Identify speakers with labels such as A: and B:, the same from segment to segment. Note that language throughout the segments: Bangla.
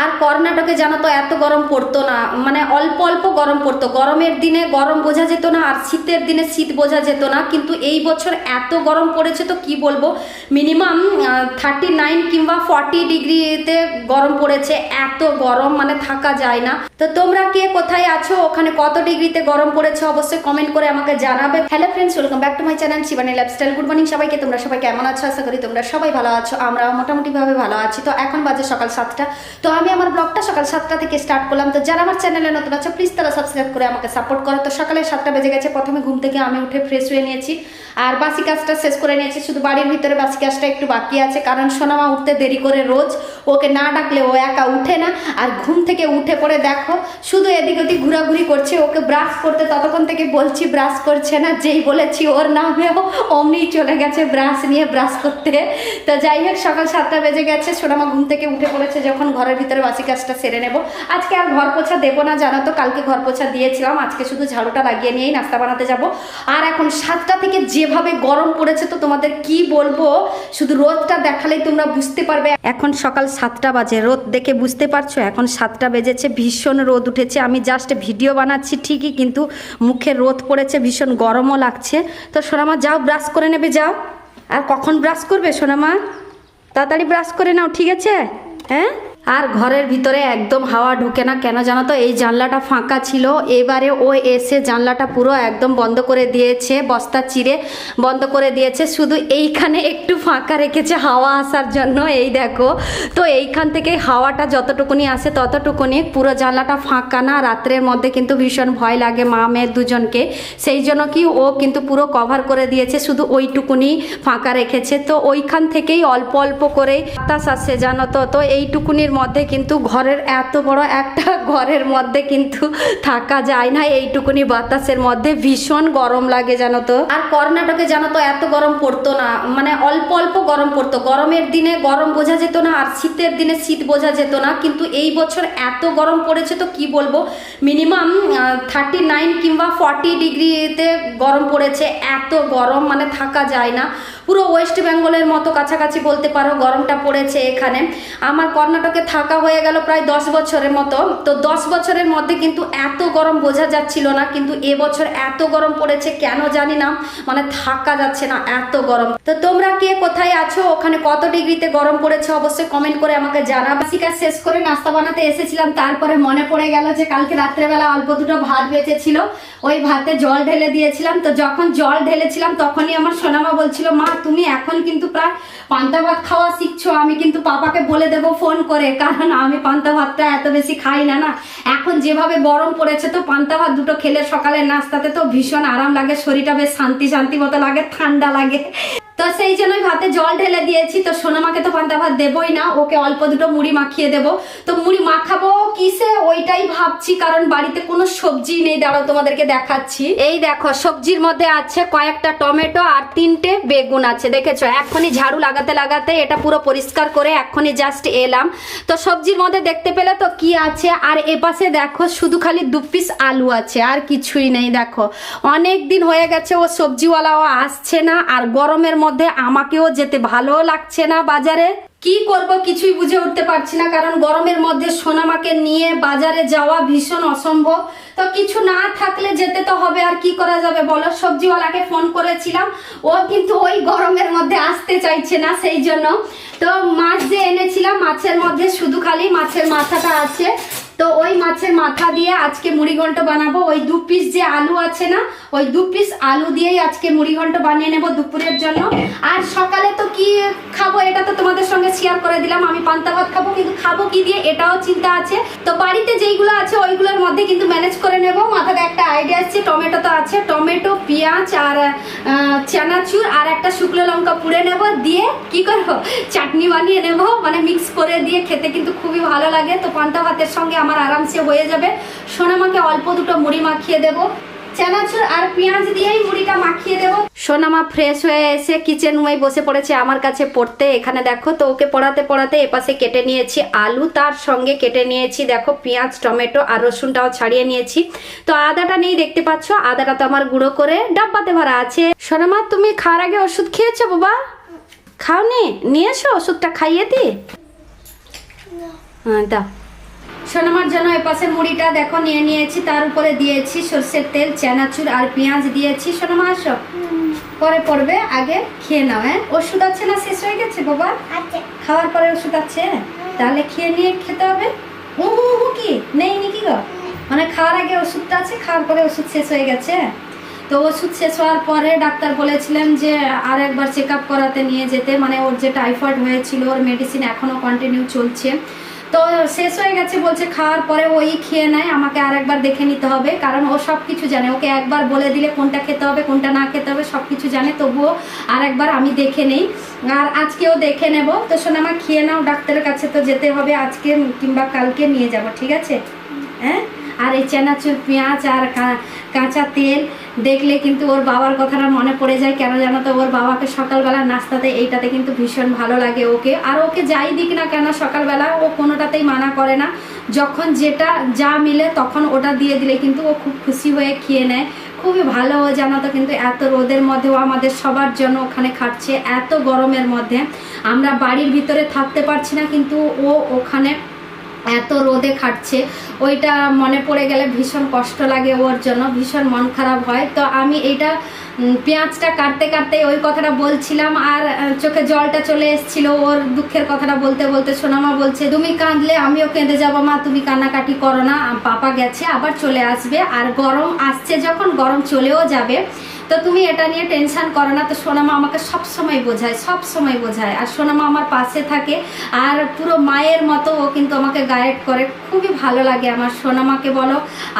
A: আর কর্ণাটকে জানো তো এত গরম পড়তো না মানে অল্প অল্প গরম পড়তো। গরমের দিনে গরম বোঝা যেত না আর শীতের দিনে শীত বোঝা যেত না, কিন্তু এই বছর এত গরম পড়েছে তো কি বলব? মিনিমাম থার্টি নাইন কিংবা ফর্টি ডিগ্রিতে গরম পড়েছে, এত গরম মানে থাকা যায় না। তো তোমরা কে কোথায় আছো? ওখানে কত ডিগ্রিতে গরম পড়েছে অবশ্যই কমেন্ট করে আমাকে জানাবে। Hello friends welcome back to my channel Shivani lifestyle good morning সবাইকে, তোমরা সবাই কেমন আছো? আশা করি তোমরা সবাই ভালো আছো আমরা মোটামুটিভাবে ভালো আছি। তো এখন বাজে সকাল সাতটা। তো আমি আমার ব্লগটা সকাল সাতটা থেকে স্টার্ট করলাম। তো যারা আমার চ্যানেলে নতুন আছে প্লিজ তারা সাবস্ক্রাইব করে আমাকে সাপোর্ট করো। তো সকালে সাতটা বেজে গেছে, প্রথমে ঘুম থেকে আমি উঠে ফ্রেশ হয়ে নিয়েছি। আর বাসি কাজটা শেষ করে নিয়েছি, শুধু বাড়ির ভিতরে বাসি কাজটা একটু বাকি আছে। কারণ সোনামা উঠতে দেরি করে রোজ ওকে না ডাকলে ও একা উঠে না। আর ঘুম থেকে উঠে পড়ে দেখো, শুধু এদিক ওদিক ঘোরাঘুরি করছে, ওকে ব্রাশ করতে ততক্ষণ থেকে বলছি ব্রাশ করছে না। যেই বলেছি ওর নামেও অমনি চলে গেছে ব্রাশ নিয়ে ব্রাশ করতে। তো যাই হোক, সকাল সাতটা বেজে গেছে, সোনামা ঘুম থেকে উঠে পড়েছে যখন ঘরের ভিতরে বাসি কাজটা সেরে নেব। আজকে আর ঘর পোছা দেবো না, জানো তো, কালকে ঘর পোছা দিয়েছিলাম। আজকে শুধু ঝাড়ুটা লাগিয়ে নিয়েই নাস্তা বানাতে যাব। আর এখন সাতটা থেকে যেভাবে গরম পড়েছে তো তোমাদের কি বলব? শুধু রোদটা দেখালেই তোমরা বুঝতে পারবে। এখন সকাল সাতটা বাজে, রোদ দেখে বুঝতে পারছ? এখন সাতটা বেজেছে, ভীষণ রোদ উঠেছে। আমি জাস্ট ভিডিও বানাচ্ছি, ঠিকই কিন্তু মুখে রোদ পড়েছে, ভীষণ গরমও লাগছে। তো সোনামা, যাও ব্রাশ করে নেবে, যাও। আর কখন ব্রাশ করবে সোনামা? তাড়াতাড়ি ব্রাশ করে নাও, ঠিক আছে? হ্যাঁ? আর ঘরের ভিতরে একদম হাওয়া ঢুকে না। কেন জানো তো? এই জানলাটা ফাঁকা ছিল। এবারে ও এসে জানলাটা পুরো একদম বন্ধ করে দিয়েছে, বস্তা চিরে বন্ধ করে দিয়েছে। শুধু এইখানে একটু ফাঁকা রেখেছে হাওয়া আসার জন্য। এই দেখো, তো এইখান থেকে হাওয়াটা যতটুকুনি আসে ততটুকুনি। পুরো জানলাটা ফাঁকা না, রাত্রের মধ্যে কিন্তু ভীষণ ভয় লাগে মা মেয়ের দুজনকে। সেই জন্য কি ও কিন্তু পুরো কভার করে দিয়েছে, শুধু ওইটুকুনি ফাঁকা রেখেছে। তো ওইখান থেকেই অল্প অল্প করে বাতাস আসে, জানো তো? তো এইটুকুনির মধ্যে কিন্তু ঘরের এত বড় একটা ঘরের মধ্যে কিন্তু থাকা যায় না। এইটুকুনি বাতাসের মধ্যে ভীষণ গরম লাগে জানো তো। আর কর্ণাটকে জানো তো এত গরম পড়তো না। মানে অল্প অল্প গরম পড়তো। গরমের দিনে গরম বোঝা যেত না আর শীতের দিনে শীত বোঝা যেত না। কিন্তু এই বছর এত গরম পড়েছে তো কি বলব? মিনিমাম থার্টি নাইন কিংবা ফর্টি ডিগ্রিতে গরম পড়েছে। এত গরম মানে থাকা যায় না। পুরো ওয়েস্ট বেঙ্গলের মতো কাছাকাছি বলতে পারো, গরমটা পড়েছে এখানে। আমার কর্ণাটকে থাকা হয়ে গেল প্রায় দশ বছরের মতো। তো দশ বছরের মধ্যে কিন্তু এত গরম বোঝা যাচ্ছিল না, কিন্তু এবছর এত গরম পড়েছে, কেন জানি না মানে থাকা যাচ্ছে না এত গরম। তো তোমরা কে কোথায় আছো? ওখানে কত ডিগ্রিতে গরম পড়েছে অবশ্যই কমেন্ট করে আমাকে জানাবে কাজ শেষ করে নাস্তা বানাতে এসেছিলাম, তারপরে মনে পড়ে গেল যে কালকে রাত্রেবেলা অল্প দুটো ভাত বেঁচেছিল। ওই ভাতে জল ঢেলে দিয়েছিলাম। তো যখন জল ঢেলেছিলাম, তখনই আমার সোনামা বলছিল, মা তুমি এখন কিন্তু প্রায় পান্তা ভাত খাওয়া শিখছো। আমি কিন্তু পাপাকে বলে দেব ফোন করে, কারণ আমি পান্তা ভাতটা এত বেশি খাই না না। এখন যেভাবে গরম পড়েছে তো পান্তা ভাত দুটো খেলে সকালে নাস্তাতে তো ভীষণ আরাম লাগে, শরীরটা বেশ শান্তি শান্তি মতো লাগে, ঠান্ডা লাগে। তো সেই জন্যই ভাতে জল ঢেলে দিয়েছি। তো সোনামাকে তো পান্তা ভাত দেবই না, ওকে অল্প দুটো মুড়ি মাখিয়ে দেবো। তো মুড়ি মাখাবো কিসে? ওইটাই ভাবছি, কারণ বাড়িতে কোনো সবজি নেই। দাঁড়াও, তোমাদেরকে দেখাচ্ছি। এই দেখো, সবজির মধ্যে আছে কয়েকটা টমেটো আর তিনটে বেগুন আছে, দেখেছ? এখনই ঝাড়ু লাগাতে লাগাতে এটা পুরো পরিষ্কার করে এখনই জাস্ট এলাম। তো সবজির মধ্যে দেখতে পেলে তো কি আছে? আর এপাশে দেখো, শুধু খালি দু পিস আলু আছে, আর কিছুই নেই, দেখো। অনেক দিন হয়ে গেছে, ও সবজিওয়ালাও আসছে না, আর গরমের মধ্যে আমাকেও যেতে ভালো লাগছে না বাজারে। কি করব কিছুই বুঝে উঠতে পারছি না, কারণ গরমের মধ্যে সোনামাকে নিয়ে বাজারে যাওয়া ভীষণ অসম্ভব। তো কিছু না থাকলে যেতে তো হবে, আর কি করা যাবে বলো? সবজিওয়ালাকে ফোন করেছিলাম, ও কিন্তু ওই গরমের মধ্যে আসতে চাইছে না সেই জন্য। তো মাছ যে এনেছিলাম, মাছের মধ্যে শুধু খালি মাছের মাথাটা আছে। তো ওই মাছের মাথা দিয়ে আজকে মুড়ি ঘন্ট বানাবো। ওই দু পিস যে আলু আছে না, ওই দু পিস আলু দিয়েই আজকে মুড়ি ঘন্ট বানিয়ে নেব দুপুরের জন্য। আর সকালে তো কি খাব এটা তো তোমাদের সঙ্গে শেয়ার করে দিলাম। আমি পান্তা ভাত খাব, কিন্তু খাব কি দিয়ে এটাও চিন্তা আছে। তো বাড়িতে যেইগুলো আছে ওইগুলোর মধ্যে কিন্তু ম্যানেজ করে নেব। মাথাতে একটা আইডিয়া আসছে টমেটো তো আছে। টমেটো, পেঁয়াজ আর চানাচুর আর একটা শুকনো লঙ্কা পুড়ে নেব। দিয়ে কি করব? চাটনি বানিয়ে নেব। মানে মিক্স করে দিয়ে খেতে কিন্তু খুবই ভালো লাগে। তো পান্তা ভাতের সঙ্গে আমার আরামসে হয়ে যাবে। সোনামাকে অল্প দুটো মুড়ি মাখিয়ে দেবো। চানাচুর আর পেঁয়াজ দিয়েই মুড়িটা মাখিয়ে দেবো। সোনামা ফ্রেশ হয়ে এসে কিচেন রুমে বসে পড়েছে আমার কাছে পড়তে। এখানে দেখো তো ওকে পড়াতে পড়াতে এপাশে কেটে নিয়েছি আলু তার সঙ্গে কেটে নিয়েছি দেখো পেঁয়াজ টমেটো আর রসুনটাও ছাড়িয়ে নিয়েছি। তো আদাটা নেই দেখতে পাচ্ছ আদাটা তো আমার গুঁড়ো করে ডাব্বাতে ভরা আছে। সোনামা তুমি খাওয়ার আগে ওষুধ খেয়েছো বাবা? খাওনি? নিয়ে এসো ওষুধটা খাইয়ে দি। হ্যাঁ দাও। সোনামার জন্য এ পাশে মুড়িটা দেখো নিয়ে নিয়েছি তার উপরে দিয়েছি সর্ষের তেল চানাচুর আর পেঁয়াজ দিয়েছি। সোনামা আসো। পরে পড়বে আগে খেয়ে নাও হ্যাঁ? ওষুধ আছে না শেষ হয়ে গেছে বাবা? খাওয়ার পরে ওষুধ আছে তাহলে খেয়ে নিয়ে খেতে হবে? হু হু কি? নেই নাকি গো? মানে খাওয়ার আগে ওষুধটা আছে খাওয়ার পরে ওষুধ শেষ হয়ে গেছে তো ওষুধ শেষ হওয়ার পরে ডাক্তার বলেছিলেন যে আর একবার চেক আপ করাতে নিয়ে যেতে। মানে ওর যে টাইফয়েড হয়েছিল ওর মেডিসিন এখনও কন্টিনিউ চলছে। তো শেষ হয়ে গেছে বলছে, খাওয়ার পরে ওই খেয়ে নেয়, আমাকে আর একবার দেখে নিতে হবে। কারণ ও সব কিছু জানে, ওকে একবার বলে দিলে কোনটা খেতে হবে, কোনটা না খেতে হবে সব কিছু জানে, তবুও আর একবার আমি দেখে নেই। আর আজকেও দেখে নেব। তো শোনো আমার খেয়ে নাও, ডাক্তারের কাছে তো যেতে হবে আজকে কিংবা কালকে নিয়ে যাব, ঠিক আছে? হ্যাঁ? আর এই চেনাচুর পেঁয়াজ আর কাঁচা তেল দেখলে কিন্তু ওর বাবার কথাটা মনে পড়ে যায়। কেন জানো তো, ওর বাবাকে সকালবেলা নাস্তাতে এইটাতে কিন্তু ভীষণ ভালো লাগে ওকে। আর ওকে যাই দিক না কেন, সকালবেলা ও কোনোটাতেই মানা করে না। যখন যেটা যা মিলে তখন ওটা দিয়ে দিলে কিন্তু ও খুব খুশি হয়ে খেয়ে নেয়। খুবই ভালো ও জানো তো, কিন্তু এত রোদের মধ্যেও আমাদের সবার জন্য ওখানে খাটছে এত গরমের মধ্যে। আমরা বাড়ির ভিতরে থাকতে পারছি না, কিন্তু ও ওখানে এত রোদে খাটছে। ওইটা মনে পড়ে গেলে ভীষণ কষ্ট লাগে ওর জন্য, ভীষণ মন খারাপ হয়। তো আমি এইটা পেঁয়াজটা কাটতে কাটতে ওই কথাটা বলছিলাম আর চোখে জলটা চলে এসেছিল। ওর দুঃখের কথাটা বলতে বলতে সোনামা বলছে, তুমি কাঁদলে, আমিও কেঁদে যাব মা, তুমি কান্নাকাটি করো না পাপা গেছে, আবার চলে আসবে। আর গরম আসছে যখন, গরম চলেও যাবে। তো তুমি এটা নিয়ে টেনশন করো না। তো সোনামা আমাকে সব সময় বোঝায় সব সময় বোঝায়। আর সোনামা আমার পাশে থাকে। আর পুরো মায়ের মতো ও কিন্তু আমাকে গাইড করে। খুবই ভালো লাগে আমার সোনামাকে বলো,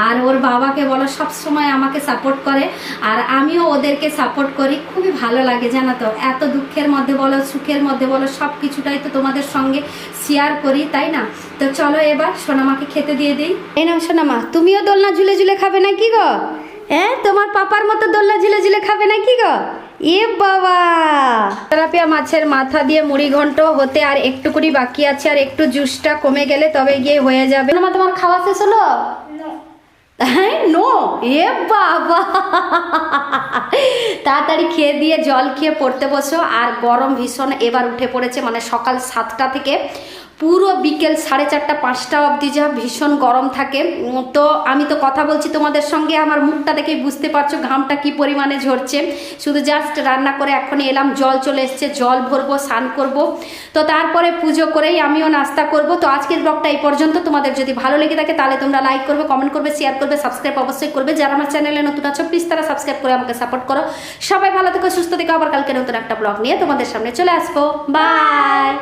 A: আর ওর বাবাকে বলো সব সময় আমাকে সাপোর্ট করে। আর আমিও ওদেরকে সাপোর্ট করি। খুবই ভালো লাগে জানো তো। এত দুঃখের মধ্যে বলো, সুখের মধ্যে বলো সব কিছুটাই তো তোমাদের সঙ্গে শেয়ার করি, তাই না? তো চলো এবার সোনামাকে খেতে দিয়ে দিই। এই নাও সোনামা, তুমিও দোলনা ঝুলে ঝুলে খাবে না কি গো? হ্যাঁ তোমার পাপার মতো দোলনা ঝুলে ঝুলে খাবে না কি গো? এ বাবা। তেলাপিয়া মাছের মাথা দিয়ে মুড়ি ঘন্ট হতে আর একটু করে বাকি আছে আর একটু জুসটা কমে গেলে তবে গিয়ে হয়ে যাবে। সোনামা তোমার খাওয়া শেষ হলো? হ্যাঁ নো? এ বাবা। তাড়াতাড়ি খেয়ে দিয়ে জল খেয়ে পড়তে বসো। আর গরম ভীষণ এবার উঠে পড়েছে মানে সকাল সাতটা থেকে পুরো বিকেল সাড়ে চারটা, পাঁচটা অবধি যা ভীষণ গরম থাকে। তো আমি তো কথা বলছি তোমাদের সঙ্গে, আমার মুখটা দেখেই বুঝতে পারছ ঘামটা কি পরিমাণে ঝরছে। শুধু জাস্ট রান্না করে এখন এলাম, জল চলে এসছে, জল ভরবো, স্নান করব। তো তারপরে পুজো করেই আমিও নাস্তা করব। তো আজকের ব্লগটা এই পর্যন্ত। তোমাদের যদি ভালো লেগে থাকে তাহলে তোমরা লাইক করবে কমেন্ট করবে শেয়ার করবে সাবস্ক্রাইব অবশ্যই করবে। যারা আমার চ্যানেলে নতুন আছো প্লিজ তারা সাবস্ক্রাইব করে আমাকে সাপোর্ট করো। সবাই ভালো থেকো, সুস্থ থেকো। আবার কালকে নতুন একটা ব্লগ নিয়ে তোমাদের সামনে চলে আসব। বাই